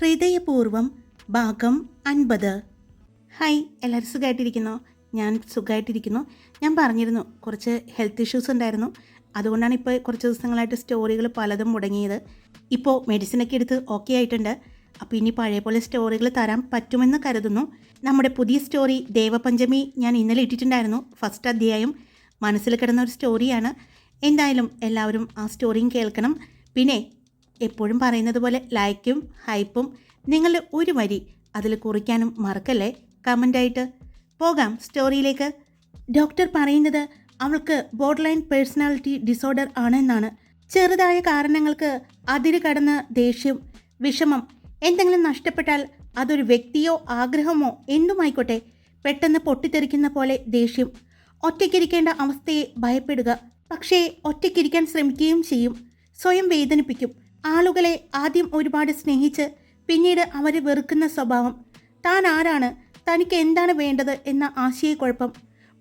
ഹൃദയപൂർവം ഭാഗം അൻപത്. ഹായ് എല്ലാവരും സുഖമായിട്ടിരിക്കുന്നു ഞാൻ സുഖമായിട്ടിരിക്കുന്നു ഞാൻ പറഞ്ഞിരുന്നു കുറച്ച് ഹെൽത്ത് ഇഷ്യൂസ് ഉണ്ടായിരുന്നു. അതുകൊണ്ടാണ് ഇപ്പോൾ കുറച്ച് ദിവസങ്ങളായിട്ട് സ്റ്റോറികൾ പലതും മുടങ്ങിയത്. ഇപ്പോൾ മെഡിസിനൊക്കെ എടുത്ത് ഓക്കെ ആയിട്ടുണ്ട്. അപ്പോൾ ഇനി പഴയ പോലെ സ്റ്റോറികൾ തരാൻ പറ്റുമെന്ന് കരുതുന്നു. നമ്മുടെ പുതിയ സ്റ്റോറി ദേവപഞ്ചമി ഞാൻ ഇന്നലെ ഇട്ടിട്ടുണ്ടായിരുന്നു ഫസ്റ്റ് അധ്യായം. മനസ്സിൽ കിടന്ന ഒരു സ്റ്റോറിയാണ് എന്തായാലും എല്ലാവരും ആ സ്റ്റോറിയും കേൾക്കണം. പിന്നെ എപ്പോഴും പറയുന്നത് പോലെ ലൈക്കും ഹൈപ്പും നിങ്ങൾ ഒരു വരി അതിൽ കുറിക്കാനും മറക്കല്ലേ? കമന്റായിട്ട് പോകാം സ്റ്റോറിയിലേക്ക് ഡോക്ടർ പറയുന്നത് അവൾക്ക് ബോർഡർ ലൈൻ പേഴ്സണാലിറ്റി ഡിസോർഡർ ആണെന്നാണ്. ചെറുതായ കാരണങ്ങൾക്ക് അതിര് കടന്ന ദേഷ്യം വിഷമം എന്തെങ്കിലും നഷ്ടപ്പെട്ടാൽ അതൊരു വ്യക്തിയോ ആഗ്രഹമോ എന്തുമായിക്കോട്ടെ പെട്ടെന്ന് പൊട്ടിത്തെറിക്കുന്ന പോലെ ദേഷ്യം. ഒറ്റയ്ക്കിരിക്കേണ്ട അവസ്ഥയെ ഭയപ്പെടുക. പക്ഷേ ഒറ്റയ്ക്കിരിക്കാൻ ശ്രമിക്കുകയും ചെയ്യും. സ്വയം വേദനിപ്പിക്കും. ആളുകളെ ആദ്യം ഒരുപാട് സ്നേഹിച്ച് പിന്നീട് അവരെ വെറുക്കുന്ന സ്വഭാവം. താൻ ആരാണ്? തനിക്ക് എന്താണ് വേണ്ടത് എന്ന ആശയക്കുഴപ്പം.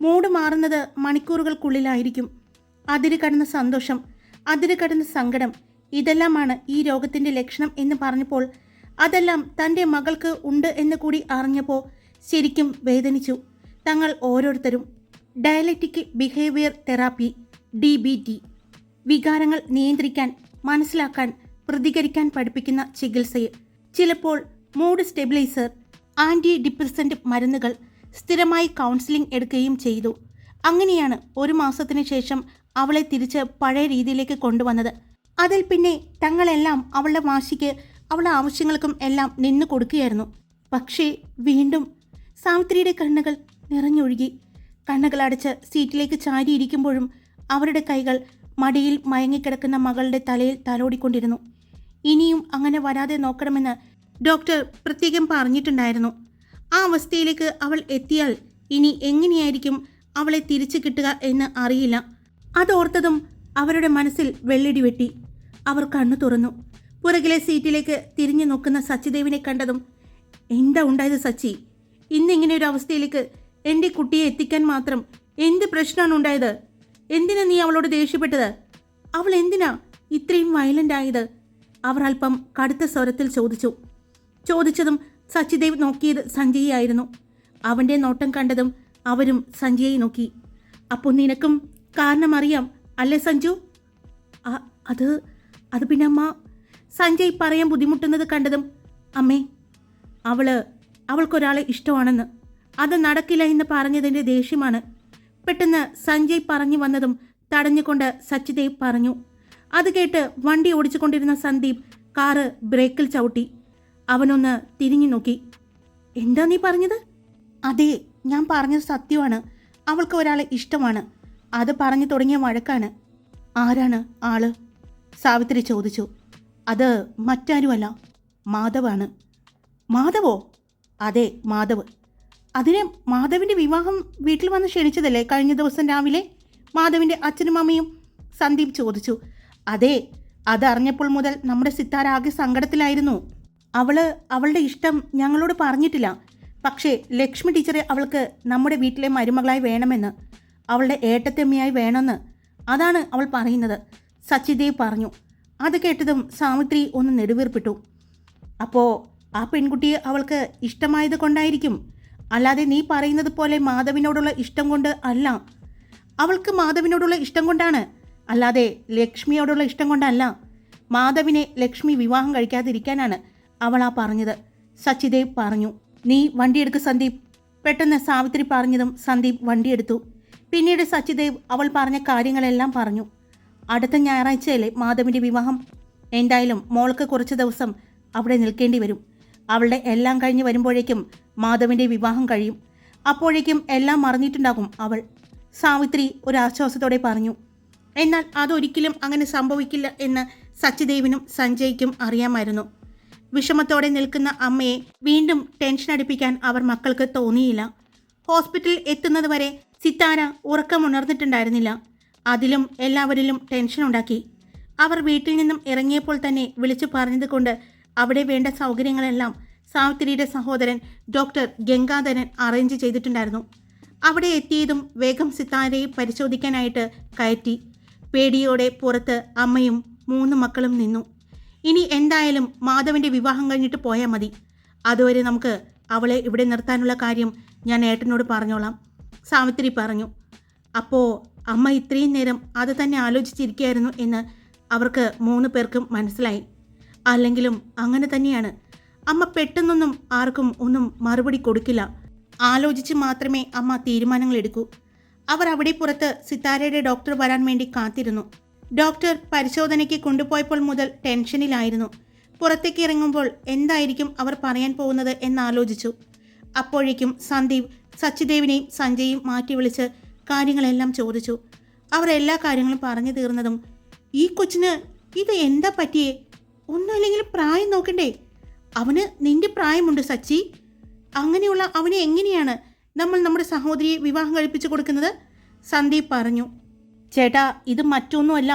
മൂട് മാറുന്നത് മണിക്കൂറുകൾക്കുള്ളിലായിരിക്കും. അതിര് കടന്ന സന്തോഷം അതിര് കടന്ന സങ്കടം ഇതെല്ലാമാണ് ഈ രോഗത്തിന്റെ ലക്ഷണം എന്ന് പറഞ്ഞപ്പോൾ അതെല്ലാം തന്റെ മകൾക്ക് ഉണ്ട് എന്ന് കൂടി അറിഞ്ഞപ്പോൾ ശരിക്കും വേദനിച്ചു. തങ്ങൾ ഓരോരുത്തരും. ഡയലറ്റിക് ബിഹേവിയർ തെറാപ്പി ഡി വികാരങ്ങൾ നിയന്ത്രിക്കാൻ മനസ്സിലാക്കാൻ പ്രതികരിക്കാൻ പഠിപ്പിക്കുന്ന ചികിത്സയും ചിലപ്പോൾ മൂഡ് സ്റ്റെബിലൈസർ ആന്റി ഡിപ്രസന്റ് മരുന്നുകൾ സ്ഥിരമായി കൗൺസിലിംഗ് എടുക്കുകയും ചെയ്തു. അങ്ങനെയാണ് ഒരു മാസത്തിന് ശേഷം അവളെ തിരിച്ച് പഴയ രീതിയിലേക്ക് കൊണ്ടുവന്നത്. അതിൽ പിന്നെ തങ്ങളെല്ലാം അവളുടെ വാശിക്ക് അവളുടെ ആവശ്യങ്ങൾക്കും എല്ലാം നിന്നു കൊടുക്കുകയായിരുന്നു. പക്ഷേ വീണ്ടും സാവിത്രിയുടെ കണ്ണുകൾ നിറഞ്ഞൊഴുകി. കണ്ണുകൾ അടച്ച് സീറ്റിലേക്ക് ചാരിയിരിക്കുമ്പോഴും അവരുടെ കൈകൾ മടിയിൽ മയങ്ങിക്കിടക്കുന്ന മകളുടെ തലയിൽ തലോടിക്കൊണ്ടിരുന്നു. ഇനിയും അങ്ങനെ വരാതെ നോക്കണമെന്ന് ഡോക്ടർ പ്രത്യേകം പറഞ്ഞിട്ടുണ്ടായിരുന്നു. ആ അവസ്ഥയിലേക്ക് അവൾ എത്തിയാൽ ഇനി എങ്ങനെയായിരിക്കും അവളെ തിരിച്ചു കിട്ടുക എന്ന് അറിയില്ല. അതോർത്തതും അവരുടെ മനസ്സിൽ വെള്ളിടി വെട്ടി. അവർ കണ്ണു തുറന്നു. പുറകിലെ സീറ്റിലേക്ക് തിരിഞ്ഞു നോക്കുന്ന സച്ചിദേവിനെ കണ്ടതും എന്താ ഉണ്ടായത് സച്ചി? ഇന്നിങ്ങനെ ഒരു അവസ്ഥയിലേക്ക് എന്റെ കുട്ടിയെ എത്തിക്കാൻ മാത്രം എന്ത് പ്രശ്നമാണ് ഉണ്ടായത്? എന്തിനാ നീ അവളോട് ദേഷ്യപ്പെട്ടത്? അവൾ എന്തിനാ ഇത്രയും വയലന്റ് ആയത്? അവർ അല്പം കടുത്ത സ്വരത്തിൽ ചോദിച്ചു. ചോദിച്ചതും സച്ചിദേവ് നോക്കിയത് സഞ്ജയായിരുന്നു അവന്റെ നോട്ടം കണ്ടതും അവരും സഞ്ജയെ നോക്കി. അപ്പോൾ നിനക്കും കാരണം അറിയാം അല്ലേ സഞ്ജു? അത് അത് പിന്നെ അമ്മ സഞ്ജയ് പറയാൻ ബുദ്ധിമുട്ടുന്നത് കണ്ടതും അമ്മേ അവൾ അവൾക്കൊരാളെ ഇഷ്ടമാണെന്ന്. അത് നടക്കില്ല എന്ന് പറഞ്ഞതിന്റെ ദേഷ്യമാണ്. പെട്ടെന്ന് സഞ്ജയ് പറഞ്ഞു വന്നതും തടഞ്ഞുകൊണ്ട് സച്ചിദേവ് പറഞ്ഞു. അത് കേട്ട് വണ്ടി ഓടിച്ചുകൊണ്ടിരുന്ന സന്ദീപ് കാറ് ബ്രേക്കിൽ ചവിട്ടി. അവനൊന്ന് തിരിഞ്ഞു നോക്കി. എന്താ നീ പറഞ്ഞത്? അതെ ഞാൻ പറഞ്ഞത് സത്യമാണ്. അവൾക്ക് ഒരാളെ ഇഷ്ടമാണ്. അത് പറഞ്ഞു തുടങ്ങിയ വഴക്കാണ്. ആരാണ് ആൾ? സാവിത്രി ചോദിച്ചു. അത് മറ്റാരുമല്ല മാധവാണ്. മാധവോ? അതെ മാധവ്. അതിനെ മാധവിന്റെ വിവാഹം വീട്ടിൽ വന്ന് ക്ഷണിച്ചതല്ലേ കഴിഞ്ഞ ദിവസം രാവിലെ? മാധവിന്റെ അച്ഛനും അമ്മയും സന്ദീപ് ചോദിച്ചു. അതെ അതറിഞ്ഞപ്പോൾ മുതൽ നമ്മുടെ സിത്താര ആകെ സങ്കടത്തിലായിരുന്നു. അവൾ അവളുടെ ഇഷ്ടം ഞങ്ങളോട് പറഞ്ഞിട്ടില്ല. പക്ഷേ ലക്ഷ്മി ടീച്ചറെ അവൾക്ക് നമ്മുടെ വീട്ടിലെ മരുമകളായി വേണമെന്ന് അവളുടെ ഏട്ടത്തമ്മയായി വേണമെന്ന് അതാണ് അവൾ പറയുന്നത്. സച്ചിദേവ് പറഞ്ഞു. അത് കേട്ടതും സാവിത്രി ഒന്ന് നെടുവീർപ്പിട്ടു. അപ്പോൾ ആ പെൺകുട്ടിയെ അവൾക്ക് ഇഷ്ടമായത് കൊണ്ടായിരിക്കും. അല്ലാതെ നീ പറയുന്നത് പോലെ മാധവിനോടുള്ള ഇഷ്ടം കൊണ്ട് അല്ല. അവൾക്ക് മാധവിനോടുള്ള ഇഷ്ടം കൊണ്ടാണ് അല്ലാതെ ലക്ഷ്മിയോടുള്ള ഇഷ്ടം കൊണ്ടല്ല. മാധവിനെ ലക്ഷ്മി വിവാഹം കഴിക്കാതിരിക്കാനാണ് അവൾ ആ പറഞ്ഞത്. സച്ചിദേവ് പറഞ്ഞു നീ വണ്ടിയെടുക്ക് സന്ദീപ്. പെട്ടെന്ന് സാവിത്രി പറഞ്ഞതും സന്ദീപ് വണ്ടിയെടുത്തു. പിന്നീട് സച്ചിദേവ് അവൾ പറഞ്ഞ കാര്യങ്ങളെല്ലാം പറഞ്ഞു. അടുത്ത ഞായറാഴ്ചയല്ലേ മാധവിന്റെ വിവാഹം. എന്തായാലും മോൾക്ക് കുറച്ച് ദിവസം അവിടെ നിൽക്കേണ്ടി വരും. അവളുടെ എല്ലാം കഴിഞ്ഞ് വരുമ്പോഴേക്കും മാധവിന്റെ വിവാഹം കഴിയും. അപ്പോഴേക്കും എല്ലാം മറന്നിട്ടുണ്ടാകും അവൾ. സാവിത്രി ഒരു ആശ്വാസത്തോടെ പറഞ്ഞു എന്നാൽ അതൊരിക്കലും അങ്ങനെ സംഭവിക്കില്ല എന്ന് സച്ചിദേവിനും സഞ്ജയ്ക്കും അറിയാമായിരുന്നു. വിഷമത്തോടെ നിൽക്കുന്ന അമ്മയെ വീണ്ടും ടെൻഷൻ അടിപ്പിക്കാൻ അവർ മക്കൾക്ക് തോന്നിയില്ല. ഹോസ്പിറ്റലിൽ എത്തുന്നതുവരെ സിത്താര ഉറക്കമുണർന്നിട്ടുണ്ടായിരുന്നില്ല അതിലും എല്ലാവരിലും ടെൻഷൻ ഉണ്ടാക്കി. അവർ വീട്ടിൽ നിന്നും ഇറങ്ങിയപ്പോൾ തന്നെ വിളിച്ചു പറഞ്ഞതുകൊണ്ട് അവിടെ വേണ്ട സൗകര്യങ്ങളെല്ലാം സാവിത്രിയുടെ സഹോദരൻ ഡോക്ടർ ഗംഗാധരൻ അറേഞ്ച് ചെയ്തിട്ടുണ്ടായിരുന്നു. അവിടെ എത്തിയതും വേഗം സിത്താരയെ പരിശോധിക്കാനായിട്ട് കയറ്റി. പേടിയോടെ പുറത്ത് അമ്മയും മൂന്ന് മക്കളും നിന്നു. ഇനി എന്തായാലും മാധവന്റെ വിവാഹം കഴിഞ്ഞിട്ട് പോയാൽ മതി. അതുവരെ നമുക്ക് അവളെ ഇവിടെ നിർത്താനുള്ള കാര്യം ഞാൻ ഏട്ടനോട് പറഞ്ഞോളാം. സാവിത്രി പറഞ്ഞു. അപ്പോൾ അമ്മ ഇത്രയും നേരം അത് തന്നെ ആലോചിച്ചിരിക്കുകയായിരുന്നു എന്ന് അവർക്ക് മൂന്ന് പേർക്കും മനസ്സിലായി. അല്ലെങ്കിലും അങ്ങനെ തന്നെയാണ്. അമ്മ പെട്ടെന്നൊന്നും ആർക്കും ഒന്നും മറുപടി കൊടുക്കില്ല. ആലോചിച്ച് മാത്രമേ അമ്മ തീരുമാനങ്ങൾ എടുക്കൂ. അവർ അവിടെ പുറത്ത് സിത്താരയുടെ ഡോക്ടർ വരാൻ വേണ്ടി കാത്തിരുന്നു. ഡോക്ടർ പരിശോധനയ്ക്ക് കൊണ്ടുപോയപ്പോൾ മുതൽ ടെൻഷനിലായിരുന്നു. പുറത്തേക്ക് ഇറങ്ങുമ്പോൾ എന്തായിരിക്കും അവർ പറയാൻ പോകുന്നത് എന്നാലോചിച്ചു അപ്പോഴേക്കും സന്ദീപ് സച്ചിദേവിനെയും സഞ്ജയും മാറ്റി വിളിച്ച് കാര്യങ്ങളെല്ലാം ചോദിച്ചു. അവർ എല്ലാ കാര്യങ്ങളും പറഞ്ഞു തീർന്നതും ഈ കൊച്ചിന് ഇത് എന്താ പറ്റിയേ? ഒന്നുമില്ലെങ്കിൽ പ്രായം നോക്കണ്ടേ? അവന് നിന്റെ പ്രായമുണ്ട് സച്ചി. അങ്ങനെയുള്ള അവനെ എങ്ങനെയാണ് നമ്മൾ നമ്മുടെ സഹോദരിയെ വിവാഹം കഴിപ്പിച്ചു കൊടുക്കുന്നത്? സന്ദീപ് പറഞ്ഞു. ചേട്ടാ ഇത് മറ്റൊന്നുമല്ല.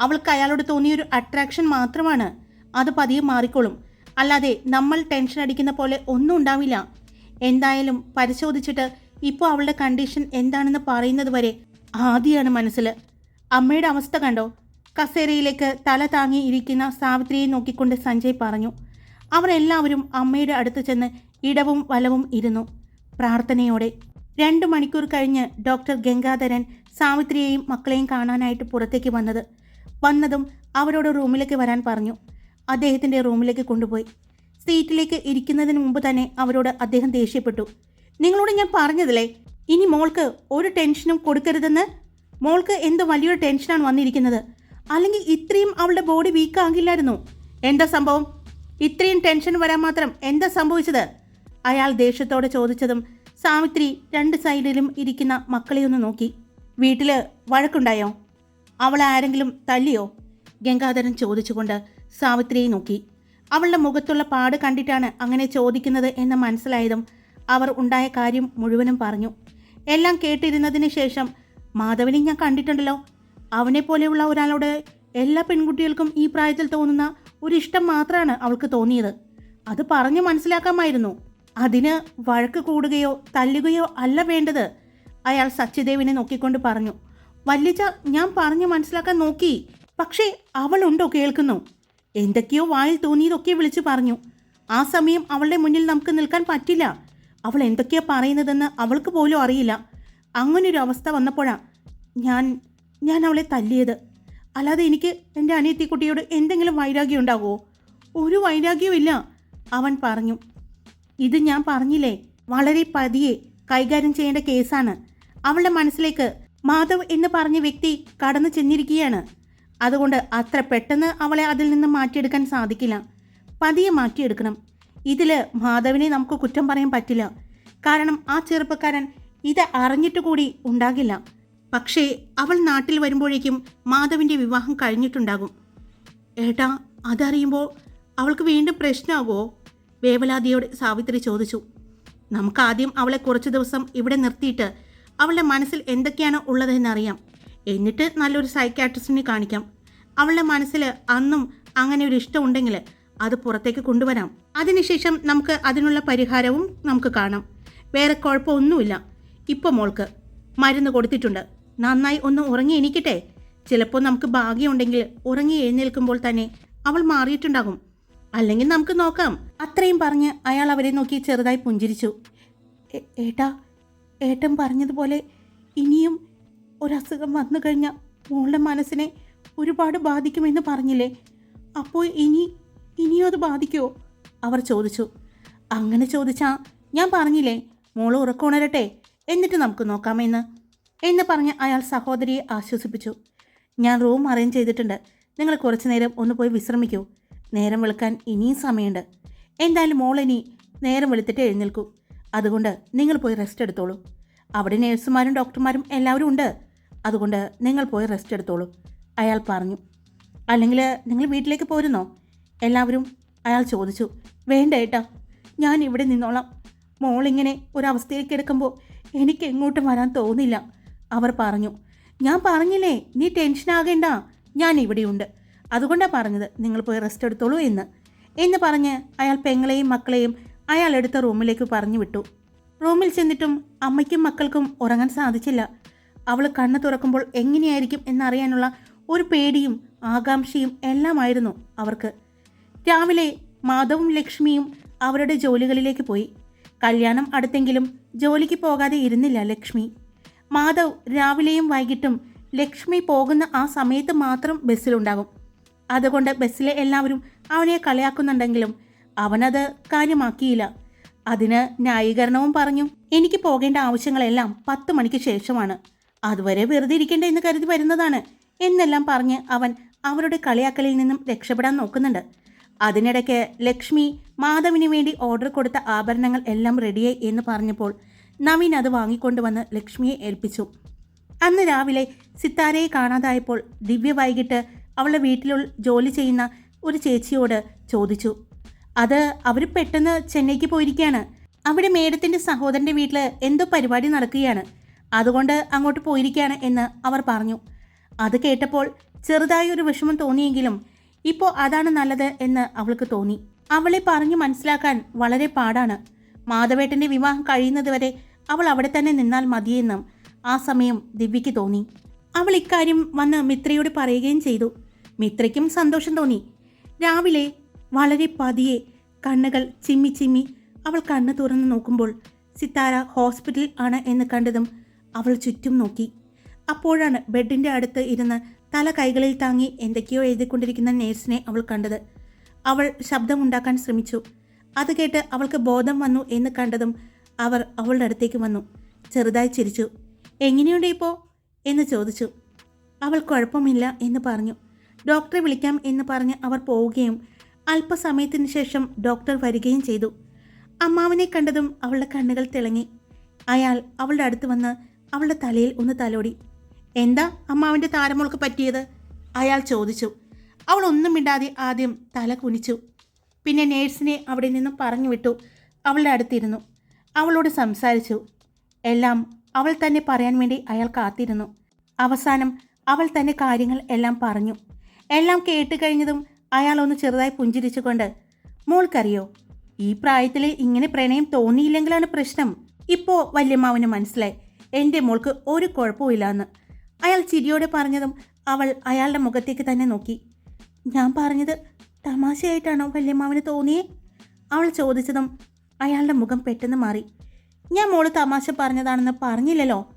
അവൾക്ക് അയാളോട് തോന്നിയൊരു അട്രാക്ഷൻ മാത്രമാണ്. അത് പതിയെ മാറിക്കോളും. അല്ലാതെ നമ്മൾ ടെൻഷൻ അടിക്കുന്ന പോലെ ഒന്നും ഉണ്ടാവില്ല. എന്തായാലും പരിശോധിച്ചിട്ട് ഇപ്പോൾ അവളുടെ കണ്ടീഷൻ എന്താണെന്ന് പറയുന്നത് വരെ ആദ്യമാണ് മനസ്സിൽ. അമ്മയുടെ അവസ്ഥ കണ്ടോ? കസേരയിലേക്ക് തല താങ്ങി ഇരിക്കുന്ന സാവിത്രിയെ നോക്കിക്കൊണ്ട് സഞ്ജയ് പറഞ്ഞു. അവരെല്ലാവരും അമ്മയുടെ അടുത്ത് ചെന്ന് ഇടവും വലവും ഇരുന്നു. പ്രാർത്ഥനയോടെ രണ്ടു മണിക്കൂർ കഴിഞ്ഞ് ഡോക്ടർ ഗംഗാധരൻ സാവിത്രിയെയും മക്കളെയും കാണാനായിട്ട് പുറത്തേക്ക് വന്നത്. വന്നതും അവരോട് റൂമിലേക്ക് വരാൻ പറഞ്ഞു. അദ്ദേഹത്തിന്റെ റൂമിലേക്ക് കൊണ്ടുപോയി. സീറ്റിലേക്ക് ഇരിക്കുന്നതിന് മുമ്പ് തന്നെ അവരോട് അദ്ദേഹം ദേഷ്യപ്പെട്ടു. നിങ്ങളോട് ഞാൻ പറഞ്ഞതല്ലേ? ഇനി മോൾക്ക് ഒരു ടെൻഷനും കൊടുക്കരുതെന്ന്? മോൾക്ക് എന്ത് വലിയൊരു ടെൻഷനാണ് വന്നിരിക്കുന്നത്? അല്ലെങ്കിൽ ഇത്രയും അവളുടെ ബോഡി വീക്കാകില്ലായിരുന്നു? എന്താ സംഭവം? ഇത്രയും ടെൻഷൻ വരാൻ മാത്രം എന്താ സംഭവിച്ചത്? അയാൾ ദേഷ്യത്തോടെ ചോദിച്ചതും സാവിത്രി രണ്ട് സൈഡിലും ഇരിക്കുന്ന മക്കളെ ഒന്ന് നോക്കി. വീട്ടിൽ വഴക്കുണ്ടായോ? അവളെ ആരെങ്കിലും തല്ലിയോ ഗംഗാധരൻ ചോദിച്ചുകൊണ്ട് സാവിത്രിയെ നോക്കി. അവളുടെ മുഖത്തുള്ള പാട് കണ്ടിട്ടാണ് അങ്ങനെ ചോദിക്കുന്നത് എന്ന് മനസ്സിലായതും അവർ ഉണ്ടായ കാര്യം മുഴുവനും പറഞ്ഞു. എല്ലാം കേട്ടിരുന്നതിന് ശേഷം മാധവനെ ഞാൻ കണ്ടിട്ടുണ്ടല്ലോ. അവനെ പോലെയുള്ള ഒരാളോട് എല്ലാ പെൺകുട്ടികൾക്കും ഈ പ്രായത്തിൽ തോന്നുന്ന ഒരു ഇഷ്ടം മാത്രമാണ് അവൾക്ക് തോന്നിയത്. അത് പറഞ്ഞു മനസ്സിലാക്കാമായിരുന്നു. അതിന് വഴക്ക് കൂടുകയോ തല്ലുകയോ അല്ല വേണ്ടത്. അയാൾ സച്ചിദേവിനെ നോക്കിക്കൊണ്ട് പറഞ്ഞു വല്യച്ച ഞാൻ പറഞ്ഞു മനസ്സിലാക്കാൻ നോക്കി. പക്ഷേ അവളുണ്ടോ കേൾക്കുന്നു. എന്തൊക്കെയോ വായിൽ തോന്നിയതൊക്കെ വിളിച്ചു പറഞ്ഞു. ആ സമയം അവളുടെ മുന്നിൽ നമുക്ക് നിൽക്കാൻ പറ്റില്ല. അവൾ എന്തൊക്കെയാ പറയുന്നതെന്ന് അവൾക്ക് പോലും അറിയില്ല. അങ്ങനൊരു അവസ്ഥ വന്നപ്പോഴാ ഞാൻ ഞാൻ അവളെ തല്ലിയത്. അല്ലാതെ എനിക്ക് എന്റെ അനിയത്തിക്കുട്ടിയോട് എന്തെങ്കിലും വൈരാഗ്യം ഉണ്ടാകുമോ ഒരു വൈരാഗ്യവും ഇല്ല അവൻ പറഞ്ഞു. ഇത് ഞാൻ പറഞ്ഞില്ലേ? വളരെ പതിയെ കൈകാര്യം ചെയ്യേണ്ട കേസാണ്. അവളുടെ മനസ്സിലേക്ക് മാധവ് എന്ന് പറഞ്ഞ വ്യക്തി കടന്നു ചെന്നിരിക്കുകയാണ്. അതുകൊണ്ട് അത്ര പെട്ടെന്ന് അവളെ അതിൽ നിന്ന് മാറ്റിയെടുക്കാൻ സാധിക്കില്ല. പതിയെ മാറ്റിയെടുക്കണം. ഇതിൽ മാധവിനെ നമുക്ക് കുറ്റം പറയാൻ പറ്റില്ല. കാരണം ആ ചെറുപ്പക്കാരൻ ഇത് അറിഞ്ഞിട്ട് കൂടി ഉണ്ടാകില്ല. പക്ഷേ അവൾ നാട്ടിൽ വരുമ്പോഴേക്കും മാധവിന്റെ വിവാഹം കഴിഞ്ഞിട്ടുണ്ടാകും. ഏട്ടാ അതറിയുമ്പോൾ അവൾക്ക് വീണ്ടും പ്രശ്നമാകുമോ വേവലാതിയോട് സാവിത്രി ചോദിച്ചു നമുക്കാദ്യം അവളെ കുറച്ച് ദിവസം ഇവിടെ നിർത്തിയിട്ട് അവളുടെ മനസ്സിൽ എന്തൊക്കെയാണ് ഉള്ളതെന്നറിയാം. എന്നിട്ട് നല്ലൊരു സൈക്കാട്രിസ്റ്റിനെ കാണിക്കാം. അവളുടെ മനസ്സിൽ അന്നും അങ്ങനെ ഒരു ഇഷ്ടമുണ്ടെങ്കിൽ അത് പുറത്തേക്ക് കൊണ്ടുവരാം. അതിനുശേഷം നമുക്ക് അതിനുള്ള പരിഹാരവും നമുക്ക് കാണാം. വേറെ കുഴപ്പമൊന്നുമില്ല. ഇപ്പോൾ മോൾക്ക് മരുന്ന് കൊടുത്തിട്ടുണ്ട്. നന്നായി ഒന്ന് ഉറങ്ങി എണീക്കട്ടെ. ചിലപ്പോൾ നമുക്ക് ഭാഗ്യമുണ്ടെങ്കിൽ ഉറങ്ങി എഴുന്നേൽക്കുമ്പോൾ തന്നെ അവൾ മാറിയിട്ടുണ്ടാകും. അല്ലെങ്കിൽ നമുക്ക് നോക്കാം. അത്രയും പറഞ്ഞ് അയാൾ അവരെ നോക്കി ചെറുതായി പുഞ്ചിരിച്ചു. "ഏ- ഏട്ടാ ഏട്ടൻ പറഞ്ഞതുപോലെ ഇനിയും ഒരസുഖം വന്നു കഴിഞ്ഞാൽ മോളുടെ മനസ്സിനെ ഒരുപാട് ബാധിക്കുമെന്ന് പറഞ്ഞില്ലേ? അപ്പോൾ ഇനി ഇനിയും അത് ബാധിക്കുമോ അവർ ചോദിച്ചു. അങ്ങനെ ചോദിച്ചാ ഞാൻ പറഞ്ഞില്ലേ മോൾ ഉറക്കുണരട്ടെ എന്നിട്ട് നമുക്ക് നോക്കാമെന്ന് എന്ന് പറഞ്ഞ് അയാൾ സഹോദരിയെ ആശ്വസിപ്പിച്ചു. ഞാൻ റൂം അറേഞ്ച് ചെയ്തിട്ടുണ്ട്. നിങ്ങൾ കുറച്ചു നേരം ഒന്ന് പോയി വിശ്രമിക്കൂ. നേരം വെളുക്കാൻ ഇനിയും സമയമുണ്ട്. എന്തായാലും മോൾ ഇനി നേരം വെളുത്തിട്ട് എഴുന്നേൽക്കൂ. അതുകൊണ്ട് നിങ്ങൾ പോയി റെസ്റ്റ് എടുത്തോളൂ. അവിടെ നേഴ്സുമാരും ഡോക്ടർമാരും എല്ലാവരും ഉണ്ട്. അതുകൊണ്ട് നിങ്ങൾ പോയി റെസ്റ്റ് എടുത്തോളൂ. അയാൾ പറഞ്ഞു. അല്ലെങ്കിൽ നിങ്ങൾ വീട്ടിലേക്ക് പോരുന്നോ? എല്ലാവരും അയാൾ ചോദിച്ചു. വേണ്ട ഏട്ടാ ഞാൻ ഇവിടെ നിന്നോളാം. മോളിങ്ങനെ ഒരവസ്ഥയിലേക്ക് എടുക്കുമ്പോൾ എനിക്ക് എങ്ങോട്ടും വരാൻ തോന്നില്ല. അവർ പറഞ്ഞു ഞാൻ പറഞ്ഞില്ലേ നീ ടെൻഷൻ ആകേണ്ട. ഞാൻ ഇവിടെയുണ്ട്. അതുകൊണ്ടാണ് പറഞ്ഞത് നിങ്ങൾ പോയി റെസ്റ്റ് എടുത്തോളൂ എന്ന്. എന്ന് പറഞ്ഞ് അയാൾ പെങ്ങളെയും മക്കളെയും അയാൾ എടുത്ത റൂമിലേക്ക് പറഞ്ഞു വിട്ടു. റൂമിൽ ചെന്നിട്ടും അമ്മയ്ക്കും മക്കൾക്കും ഉറങ്ങാൻ സാധിച്ചില്ല. അവൾ കണ്ണു തുറക്കുമ്പോൾ എങ്ങനെയായിരിക്കും എന്നറിയാനുള്ള ഒരു പേടിയും ആകാംക്ഷയും എല്ലാമായിരുന്നു അവർക്ക്. രാവിലെ മാധവും ലക്ഷ്മിയും അവരുടെ ജോലികളിലേക്ക് പോയി. കല്യാണം അടുത്തെങ്കിലും ജോലിക്ക് പോകാതെ ഇരുന്നില്ല ലക്ഷ്മി. മാധവ് രാവിലെയും വൈകിട്ടും ലക്ഷ്മി പോകുന്ന ആ സമയത്ത് മാത്രം ബസ്സിലുണ്ടാകും. അതുകൊണ്ട് ബസ്സിലെ എല്ലാവരും അവനെ കളിയാക്കുന്നുണ്ടെങ്കിലും അവനത് കാര്യമാക്കിയില്ല. അതിന് ന്യായീകരണവും പറഞ്ഞു. എനിക്ക് പോകേണ്ട ആവശ്യങ്ങളെല്ലാം പത്ത് മണിക്ക് ശേഷമാണ്. അതുവരെ വെറുതെ ഇരിക്കേണ്ട എന്ന് കരുതി വരുന്നതാണ് എന്നെല്ലാം പറഞ്ഞ് അവൻ അവരുടെ കളിയാക്കലിൽ നിന്നും രക്ഷപ്പെടാൻ നോക്കുന്നുണ്ട്. അതിനിടയ്ക്ക് ലക്ഷ്മി മാധവിന് വേണ്ടി ഓർഡർ കൊടുത്ത ആഭരണങ്ങൾ എല്ലാം റെഡിയായി എന്ന് പറഞ്ഞപ്പോൾ നവീൻ അത് വാങ്ങിക്കൊണ്ടുവന്ന് ലക്ഷ്മിയെ ഏൽപ്പിച്ചു. അന്ന് രാവിലെ സിത്താരയെ കാണാതായപ്പോൾ ദിവ്യ വൈകിട്ട് അവളുടെ വീട്ടിൽ ജോലി ചെയ്യുന്ന ഒരു ചേച്ചിയോട് ചോദിച്ചു. അത് അവർ പെട്ടെന്ന് ചെന്നൈക്ക് പോയിരിക്കുകയാണ് അവിടെ മേഡത്തിന്റെ സഹോദരന്റെ വീട്ടിൽ എന്തോ പരിപാടി നടക്കുകയാണ്. അതുകൊണ്ട് അങ്ങോട്ട് പോയിരിക്കുകയാണ് എന്ന് അവർ പറഞ്ഞു. അത് കേട്ടപ്പോൾ ചെറുതായി ഒരു വിഷമം തോന്നിയെങ്കിലും ഇപ്പോൾ അതാണ് നല്ലത് എന്ന് അവൾക്ക് തോന്നി. അവളെ പറഞ്ഞു മനസ്സിലാക്കാൻ വളരെ പാടാണ്. മാധവേട്ടന്റെ വിവാഹം കഴിയുന്നതുവരെ അവൾ അവിടെ തന്നെ നിന്നാൽ മതിയെന്നും ആ സമയം ദിവ്യയ്ക്ക് തോന്നി. അവൾ ഇക്കാര്യം വന്ന് മിത്രയോട് പറയുകയും ചെയ്തു. മിത്രയ്ക്കും സന്തോഷം തോന്നി. രാവിലെ വളരെ പതിയെ കണ്ണുകൾ ചിമ്മി ചിമ്മി അവൾ കണ്ണ് തുറന്ന് നോക്കുമ്പോൾ സിത്താര ഹോസ്പിറ്റലിൽ ആണ് എന്ന് കണ്ടതും അവൾ ചുറ്റും നോക്കി. അപ്പോഴാണ് ബെഡിന്റെ അടുത്ത് ഇരുന്ന് തല കൈകളിൽ താങ്ങി എന്തൊക്കെയോ എഴുതിക്കൊണ്ടിരിക്കുന്ന നേഴ്സിനെ അവൾ കണ്ടത്. അവൾ ശബ്ദമുണ്ടാക്കാൻ ശ്രമിച്ചു. അത് കേട്ട് അവൾക്ക് ബോധം വന്നു എന്ന് കണ്ടതും അവർ അവളുടെ അടുത്തേക്ക് വന്നു. ചെറുതായി ചിരിച്ചു. എങ്ങനെയുണ്ട് ഇപ്പോൾ എന്ന് ചോദിച്ചു. അവൾ കുഴപ്പമില്ല എന്ന് പറഞ്ഞു. ഡോക്ടറെ വിളിക്കാം എന്ന് പറഞ്ഞ് അവർ പോവുകയും അല്പസമയത്തിന് ശേഷം ഡോക്ടർ വരികയും ചെയ്തു. അമ്മാവിനെ കണ്ടതും അവളുടെ കണ്ണുകൾ തിളങ്ങി. അയാൾ അവളുടെ അടുത്ത് വന്ന് അവളുടെ തലയിൽ ഒന്ന് തലോടി. എന്താ അമ്മാവിന്റെ താരമോൾക്ക് പറ്റിയത്? അയാൾ ചോദിച്ചു. അവൾ ഒന്നും മിണ്ടാതെ ആദ്യം തല കുനിച്ചു. പിന്നെ നേഴ്സിനെ അവിടെ നിന്നും പറഞ്ഞു വിട്ടു അവളുടെ അടുത്തിരുന്നു. അവളോട് സംസാരിച്ചു. എല്ലാം അവൾ തന്നെ പറയാൻ വേണ്ടി അയാൾ കാത്തിരുന്നു. അവസാനം അവൾ തന്നെ കാര്യങ്ങൾ എല്ലാം പറഞ്ഞു. എല്ലാം കേട്ട് കഴിഞ്ഞതും അയാൾ ഒന്ന് ചെറുതായി പുഞ്ചിരിച്ചുകൊണ്ട് മോൾക്കറിയോ ഈ പ്രായത്തിൽ ഇങ്ങനെ പ്രണയം തോന്നിയില്ലെങ്കിലാണ് പ്രശ്നം. ഇപ്പോൾ വല്യമ്മാവന് മനസ്സിലായി. എന്റെ മോൾക്ക് ഒരു കുഴപ്പമില്ലാന്ന് അയാൾ ചിരിയോടെ പറഞ്ഞതും അവൾ അയാളുടെ മുഖത്തേക്ക് തന്നെ നോക്കി. ഞാൻ പറഞ്ഞത് തമാശയായിട്ടാണോ വല്യമ്മാവന് തോന്നിയേ? അവൾ ചോദിച്ചതും അയാളുടെ മുഖം പെട്ടെന്ന് മാറി. ഞാൻ മോൾ തമാശ പറഞ്ഞതാണെന്ന് പറഞ്ഞില്ലല്ലോ.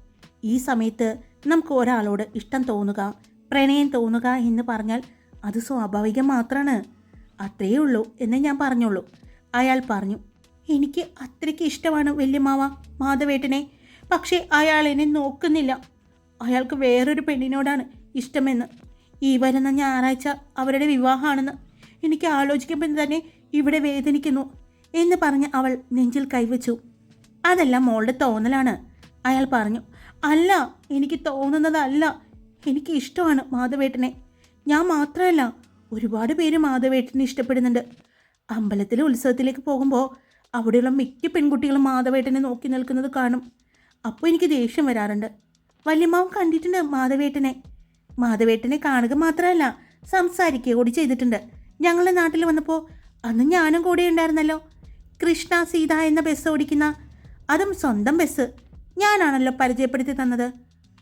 ഈ സമയത്ത് നമുക്ക് ഒരാളോട് ഇഷ്ടം തോന്നുക പ്രണയം തോന്നുക എന്ന് പറഞ്ഞാൽ അത് സ്വാഭാവികം മാത്രമാണ് അത്രയേ ഉള്ളൂ എന്ന് ഞാൻ പറഞ്ഞുള്ളൂ അയാൾ പറഞ്ഞു എനിക്ക് അത്രയ്ക്ക് ഇഷ്ടമാണ് വല്യമാവ മാധവേട്ടനെ. പക്ഷേ അയാൾ എന്നെ നോക്കുന്നില്ല. അയാൾക്ക് വേറൊരു പെണ്ണിനോടാണ് ഇഷ്ടമെന്ന്. ഈ വരുന്ന ഞായറാഴ്ച അവരുടെ വിവാഹമാണെന്ന് എനിക്ക് ആലോചിക്കുമ്പോൾ തന്നെ ഇവിടെ വേദനിക്കുന്നു എന്ന് പറഞ്ഞ് അവൾ നെഞ്ചിൽ കൈവച്ചു. അതെല്ലാം മോളുടെ തോന്നലാണ് അയാൾ പറഞ്ഞു. അല്ല എനിക്ക് തോന്നുന്നതല്ല. എനിക്ക് ഇഷ്ടമാണ് മാധവേട്ടനെ. ഞാൻ മാത്രമല്ല ഒരുപാട് പേര് മാധവേട്ടനെ ഇഷ്ടപ്പെടുന്നുണ്ട്. അമ്പലത്തിലെ ഉത്സവത്തിലേക്ക് പോകുമ്പോൾ അവിടെയുള്ള മിക്ക പെൺകുട്ടികളും മാധവേട്ടനെ നോക്കി നിൽക്കുന്നത് കാണും. അപ്പോൾ എനിക്ക് ദേഷ്യം വരാറുണ്ട്. വല്യമ്മാവും കണ്ടിട്ടുണ്ട് മാധവേട്ടനെ. മാധവേട്ടനെ കാണുക മാത്രമല്ല സംസാരിക്കുക കൂടി ചെയ്തിട്ടുണ്ട്. ഞങ്ങളുടെ നാട്ടിൽ വന്നപ്പോൾ അന്ന് ഞാനും കൂടെ ഉണ്ടായിരുന്നല്ലോ. കൃഷ്ണ സീത എന്ന ബസ് ഓടിക്കുന്ന അതും സ്വന്തം ബസ്. ഞാനാണല്ലോ പരിചയപ്പെടുത്തി തന്നത്.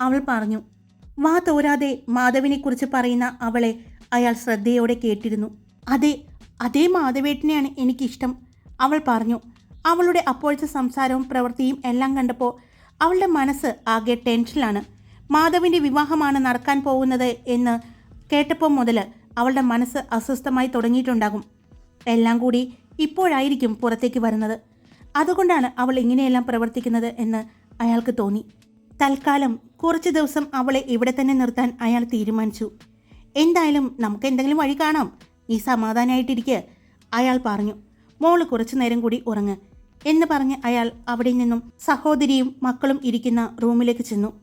അവൾ പറഞ്ഞു വാ തോരാതെ മാധവിനെക്കുറിച്ച് പറയുന്ന അവളെ അയാൾ ശ്രദ്ധയോടെ കേട്ടിരുന്നു. അതെ അതേ മാധവേട്ടനെയാണ് എനിക്കിഷ്ടം അവൾ പറഞ്ഞു. അവളുടെ അപ്പോഴത്തെ സംസാരവും പ്രവൃത്തിയും എല്ലാം കണ്ടപ്പോൾ അവളുടെ മനസ്സ് ആകെ ടെൻഷനിലാണ്. മാധവിന്റെ വിവാഹമാണ് നടക്കാൻ പോകുന്നത് എന്ന് കേട്ടപ്പോൾ മുതൽ അവളുടെ മനസ്സ് അസ്വസ്ഥമായി തുടങ്ങിയിട്ടുണ്ടാകും. എല്ലാം കൂടി ഇപ്പോഴായിരിക്കും പുറത്തേക്ക് വരുന്നത്. അതുകൊണ്ടാണ് അവൾ ഇങ്ങനെയെല്ലാം പ്രവർത്തിക്കുന്നത് എന്ന് അയാൾക്ക് തോന്നി. തൽക്കാലം കുറച്ച് ദിവസം അവളെ ഇവിടെ തന്നെ നിർത്താൻ അയാൾ തീരുമാനിച്ചു. എന്തായാലും നമുക്ക് എന്തെങ്കിലും വഴി കാണാം. നീ സമാധാനമായിട്ടിരിക്കുക അയാൾ പറഞ്ഞു. മോൾ കുറച്ചു നേരം കൂടി ഉറങ്ങ് എന്ന് പറഞ്ഞ് അയാൾ അവിടെ നിന്നും സഹോദരിയും മക്കളും ഇരിക്കുന്ന റൂമിലേക്ക് ചെന്നു.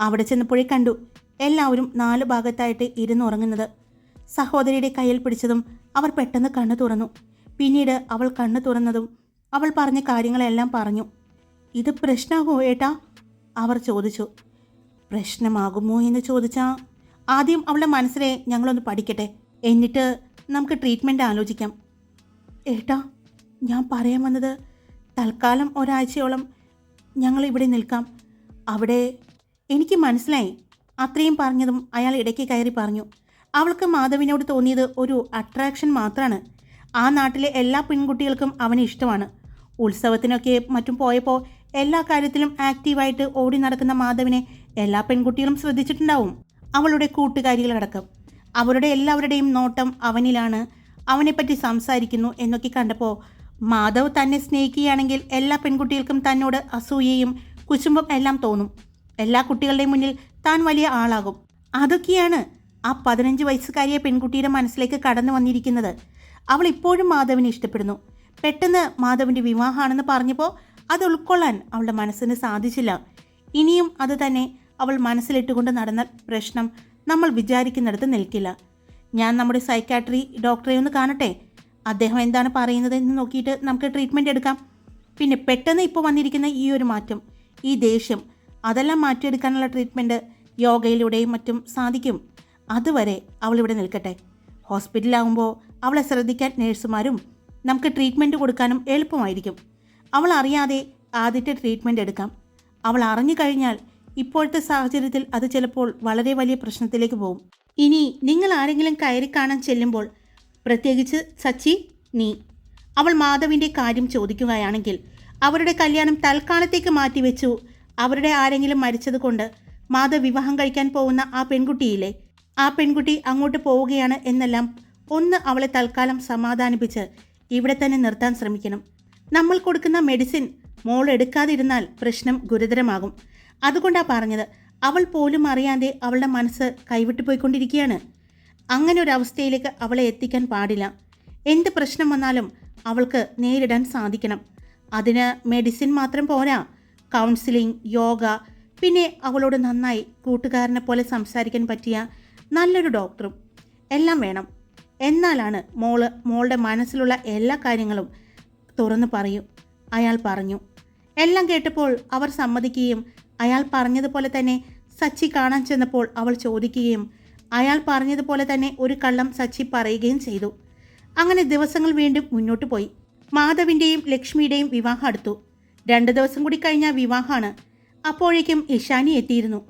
അവിടെ ചെന്നപ്പോഴേ കണ്ടു എല്ലാവരും നാല് ഭാഗത്തായിട്ട് ഇരുന്ന് ഉറങ്ങുന്നത്. സഹോദരിയുടെ കയ്യിൽ പിടിച്ചതും അവർ പെട്ടെന്ന് കണ്ണു തുറന്നു. പിന്നീട് അവൾ കണ്ണു തുറന്നതും അവൾ പറഞ്ഞ കാര്യങ്ങളെല്ലാം പറഞ്ഞു. ഇത് പ്രശ്നമാകുമോ ഏട്ടാ? അവർ ചോദിച്ചു പ്രശ്നമാകുമോ? എന്ന് ചോദിച്ചാൽ ആദ്യം അവളുടെ മനസ്സിനെ ഞങ്ങളൊന്ന് പഠിക്കട്ടെ എന്നിട്ട് നമുക്ക് ട്രീറ്റ്മെന്റ് ആലോചിക്കാം. ഏട്ടാ ഞാൻ പറയാൻ വന്നത് തൽക്കാലം ഒരാഴ്ചയോളം ഞങ്ങൾ ഇവിടെ നിൽക്കാം. അവിടെ എനിക്ക് മനസ്സിലായി. അത്രയും പറഞ്ഞതും അയാൾ ഇടയ്ക്ക് കയറി പറഞ്ഞു അവൾക്ക് മാധവിനോട് തോന്നിയത് ഒരു അട്രാക്ഷൻ മാത്രമാണ് ആ നാട്ടിലെ എല്ലാ പെൺകുട്ടികൾക്കും അവന് ഇഷ്ടമാണ്. ഉത്സവത്തിനൊക്കെ മറ്റും പോയപ്പോൾ എല്ലാ കാര്യത്തിലും ആക്റ്റീവായിട്ട് ഓടി നടക്കുന്ന മാധവിനെ എല്ലാ പെൺകുട്ടികളും ശ്രദ്ധിച്ചിട്ടുണ്ടാവും. അവളുടെ കൂട്ടുകാരികളടക്കം. അവരുടെ എല്ലാവരുടെയും നോട്ടം അവനിലാണ്. അവനെപ്പറ്റി സംസാരിക്കുന്നു എന്നൊക്കെ കണ്ടപ്പോൾ മാധവ് തന്നെ സ്നേഹിക്കുകയാണെങ്കിൽ എല്ലാ പെൺകുട്ടികൾക്കും തന്നോട് അസൂയയും കുശുമ്പും എല്ലാം തോന്നും. എല്ലാ കുട്ടികളുടെയും മുന്നിൽ താൻ വലിയ ആളാകും. അതൊക്കെയാണ് ആ പതിനഞ്ച് വയസ്സുകാരിയെ പെൺകുട്ടിയുടെ മനസ്സിലേക്ക് കടന്നു വന്നിരിക്കുന്നത്. അവൾ ഇപ്പോഴും മാധവിനെ ഇഷ്ടപ്പെടുന്നു. പെട്ടെന്ന് മാധവിന്റെ വിവാഹമാണെന്ന് പറഞ്ഞപ്പോൾ അത് ഉൾക്കൊള്ളാൻ അവളുടെ മനസ്സിന് സാധിച്ചില്ല. ഇനിയും അത് തന്നെ അവൾ മനസ്സിലിട്ടുകൊണ്ട് നടന്ന പ്രശ്നം നമ്മൾ വിചാരിക്കുന്നിടത്ത് നിൽക്കില്ല. ഞാൻ നമ്മുടെ സൈക്കാട്രി ഡോക്ടറെ ഒന്ന് കാണട്ടെ? അദ്ദേഹം എന്താണ് പറയുന്നത് എന്ന് നോക്കിയിട്ട് നമുക്ക് ട്രീറ്റ്മെന്റ് എടുക്കാം. പിന്നെ പെട്ടെന്ന് ഇപ്പോൾ വന്നിരിക്കുന്ന ഈ ഒരു മാറ്റം ഈ ദേഷ്യം അതെല്ലാം മാറ്റിയെടുക്കാനുള്ള ട്രീറ്റ്മെന്റ് യോഗയിലൂടെയും മറ്റും സാധിക്കും. അതുവരെ അവളിവിടെ നിൽക്കട്ടെ. ഹോസ്പിറ്റലാകുമ്പോൾ അവളെ ശ്രദ്ധിക്കാൻ നേഴ്സുമാരും നമുക്ക് ട്രീറ്റ്മെന്റ് കൊടുക്കാനും എളുപ്പമായിരിക്കും. അവൾ അറിയാതെ ആദ്യത്തെ ട്രീറ്റ്മെന്റ് എടുക്കാം. അവൾ അറിഞ്ഞു കഴിഞ്ഞാൽ ഇപ്പോഴത്തെ സാഹചര്യത്തിൽ അത് ചിലപ്പോൾ വളരെ വലിയ പ്രശ്നത്തിലേക്ക് പോകും. ഇനി നിങ്ങൾ ആരെങ്കിലും കയറി കാണാൻ ചെല്ലുമ്പോൾ പ്രത്യേകിച്ച് സച്ചി നീ. അവൾ മാധവിന്റെ കാര്യം ചോദിക്കുകയാണെങ്കിൽ അവരുടെ കല്യാണം തൽക്കാലത്തേക്ക് മാറ്റിവെച്ചു. അവരുടെ ആരെങ്കിലും മരിച്ചതുകൊണ്ട് മാധവ് വിവാഹം കഴിക്കാൻ പോകുന്ന ആ പെൺകുട്ടിയില്ലേ? ആ പെൺകുട്ടി അങ്ങോട്ട് പോവുകയാണ് എന്നെല്ലാം ഒന്ന് അവളെ തൽക്കാലം സമാധാനിപ്പിച്ച് ഇവിടെ തന്നെ നിർത്താൻ ശ്രമിക്കണം. നമ്മൾ കൊടുക്കുന്ന മെഡിസിൻ മോൾ എടുക്കാതിരുന്നാൽ പ്രശ്നം ഗുരുതരമാകും. അതുകൊണ്ടാണ് പറഞ്ഞത് അവൾ പോലും അറിയാതെ അവളുടെ മനസ്സ് കൈവിട്ടു പോയിക്കൊണ്ടിരിക്കുകയാണ്. അങ്ങനെ ഒരു അവസ്ഥയിലേക്ക് അവളെ എത്തിക്കാൻ പാടില്ല. എന്ത് പ്രശ്നം വന്നാലും അവൾക്ക് നേരിടാൻ സാധിക്കണം. അതിന് മെഡിസിൻ മാത്രം പോരാ. കൗൺസിലിംഗ് യോഗ പിന്നെ അവളോട് നന്നായി കൂട്ടുകാരനെ പോലെ സംസാരിക്കാൻ പറ്റിയ നല്ലൊരു ഡോക്ടറും എല്ലാം വേണം. എന്നാലാണ് മോൾ മോളുടെ മനസ്സിലുള്ള എല്ലാ കാര്യങ്ങളും തുറന്നു പറയും. അയാൾ പറഞ്ഞു എല്ലാം കേട്ടപ്പോൾ അവർ സമ്മതിക്കുകയും അയാൾ പറഞ്ഞതുപോലെ തന്നെ സച്ചി കാണാൻ ചെന്നപ്പോൾ അവൾ ചോദിക്കുകയും അയാൾ പറഞ്ഞതുപോലെ തന്നെ ഒരു കള്ളം സച്ചി പറയുകയും ചെയ്തു. അങ്ങനെ ദിവസങ്ങൾ വീണ്ടും മുന്നോട്ട് പോയി. മാധവിന്റെയും ലക്ഷ്മിയുടെയും വിവാഹം അടുത്തു. രണ്ട് ദിവസം കൂടി കഴിഞ്ഞ വിവാഹമാണ്. അപ്പോഴേക്കും ഇഷാനി എത്തിയിരുന്നു.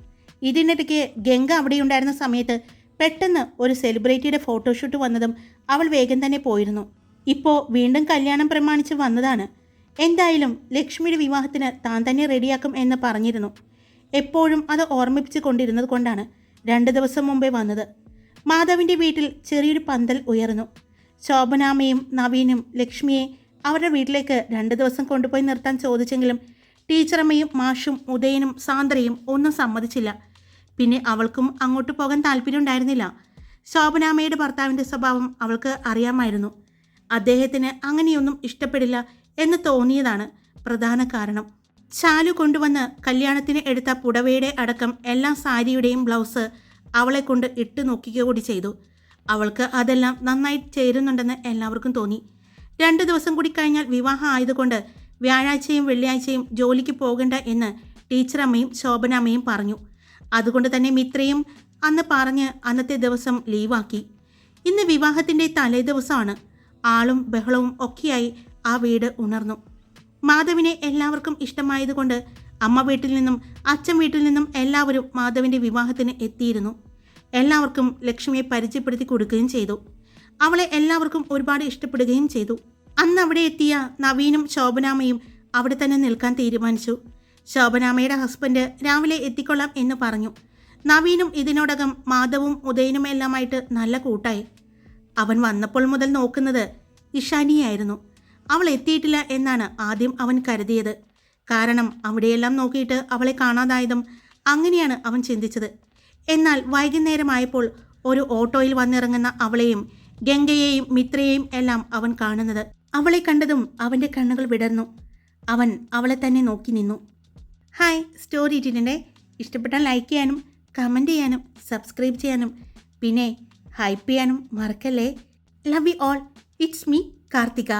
ഇതിനിടയ്ക്ക് ഗംഗ അവിടെയുണ്ടായിരുന്ന സമയത്ത് പെട്ടെന്ന് ഒരു സെലിബ്രിറ്റിയുടെ ഫോട്ടോഷൂട്ട് വന്നതും അവൾ വേഗം തന്നെ പോയിരുന്നു. ഇപ്പോൾ വീണ്ടും കല്യാണം പ്രമാണിച്ച് വന്നതാണ്. എന്തായാലും ലക്ഷ്മിയുടെ വിവാഹത്തിന് താൻ തന്നെ റെഡിയാക്കും എന്ന് പറഞ്ഞിരുന്നു. എപ്പോഴും അത് ഓർമ്മിപ്പിച്ചു കൊണ്ടിരുന്നത് കൊണ്ടാണ് രണ്ട് ദിവസം മുമ്പേ വന്നത്. മാധവിന്റെ വീട്ടിൽ ചെറിയൊരു പന്തൽ ഉയർന്നു. ശോഭനാമയും നവീനും ലക്ഷ്മിയെ അവരുടെ വീട്ടിലേക്ക് രണ്ട് ദിവസം കൊണ്ടുപോയി നിർത്താൻ ചോദിച്ചെങ്കിലും ടീച്ചറമ്മയും മാഷും ഉദയനും സാന്ദ്രയും ഒന്നും സമ്മതിച്ചില്ല. പിന്നെ അവൾക്കും അങ്ങോട്ട് പോകാൻ താല്പര്യമുണ്ടായിരുന്നില്ല. ശോഭനാമയുടെ ഭർത്താവിന്റെ സ്വഭാവം അവൾക്ക് അറിയാമായിരുന്നു. അദ്ദേഹത്തിന് അങ്ങനെയൊന്നും ഇഷ്ടപ്പെടില്ല എന്ന് തോന്നിയതാണ് പ്രധാന കാരണം. ചാലു കൊണ്ടുവന്ന് കല്യാണത്തിന് എടുത്ത പുടവയുടെ അടക്കം എല്ലാ സാരിയുടെയും ബ്ലൗസ് അവളെ കൊണ്ട് ഇട്ട് നോക്കുക കൂടി ചെയ്തു. അവൾക്ക് അതെല്ലാം നന്നായി ചേരുന്നുണ്ടെന്ന് എല്ലാവർക്കും തോന്നി. രണ്ട് ദിവസം കൂടി കഴിഞ്ഞാൽ വിവാഹം ആയതുകൊണ്ട് വ്യാഴാഴ്ചയും വെള്ളിയാഴ്ചയും ജോലിക്ക് പോകണ്ട എന്ന് ടീച്ചറമ്മയും ശോഭനാമ്മയും പറഞ്ഞു. അതുകൊണ്ട് തന്നെ മിത്രയും അന്ന് പറഞ്ഞ് അന്നത്തെ ദിവസം ലീവാക്കി. ഇന്ന് വിവാഹത്തിന്റെ തലേ ദിവസമാണ് ആളും ബഹളവും ഒക്കെയായി ആ വീട് ഉണർന്നു. മാധവിനെ എല്ലാവർക്കും ഇഷ്ടമായതുകൊണ്ട് അമ്മ വീട്ടിൽ നിന്നും അച്ഛൻ വീട്ടിൽ നിന്നും എല്ലാവരും മാധവിന്റെ വിവാഹത്തിന് എത്തിയിരുന്നു. എല്ലാവർക്കും ലക്ഷ്മിയെ പരിചയപ്പെടുത്തി കൊടുക്കുകയും ചെയ്തു. അവളെ എല്ലാവർക്കും ഒരുപാട് ഇഷ്ടപ്പെടുകയും ചെയ്തു. അന്ന് അവിടെ എത്തിയ നവീനും ശോഭനാമയും അവിടെ തന്നെ നിൽക്കാൻ തീരുമാനിച്ചു. ശോഭനാമയുടെ ഹസ്ബൻഡ് രാവിലെ എത്തിക്കൊള്ളാം എന്ന് പറഞ്ഞു. നവീനും ഇതിനോടകം മാധവും ഉദയനും എല്ലാമായിട്ട് നല്ല കൂട്ടായി. അവൻ വന്നപ്പോൾ മുതൽ നോക്കുന്നത് ഇഷാനിയായിരുന്നു. അവൾ എത്തിയിട്ടില്ല എന്നാണ് ആദ്യം അവൻ കരുതിയത്. കാരണം അവിടെയെല്ലാം നോക്കിയിട്ട് അവളെ കാണാതായതും അങ്ങനെയാണ് അവൻ ചിന്തിച്ചത്. എന്നാൽ വൈകുന്നേരമായപ്പോൾ ഒരു ഓട്ടോയിൽ വന്നിറങ്ങുന്ന അവളെയും ഗംഗയെയും മിത്രയെയും എല്ലാം അവൻ കാണുന്നത്. അവളെ കണ്ടതും അവന്റെ കണ്ണുകൾ വിടർന്നു. അവൻ അവളെ തന്നെ നോക്കി നിന്നു. ഹായ് സ്റ്റോറി ഇട്ടിട്ടുണ്ടേ? ഇഷ്ടപ്പെട്ടാൽ ലൈക്ക് ചെയ്യാനും കമന്റ് ചെയ്യാനും സബ്സ്ക്രൈബ് ചെയ്യാനും. പിന്നെ ഹൈപ്പ് ചെയ്യാനും മറക്കല്ലേ? Love you all it's me Karthika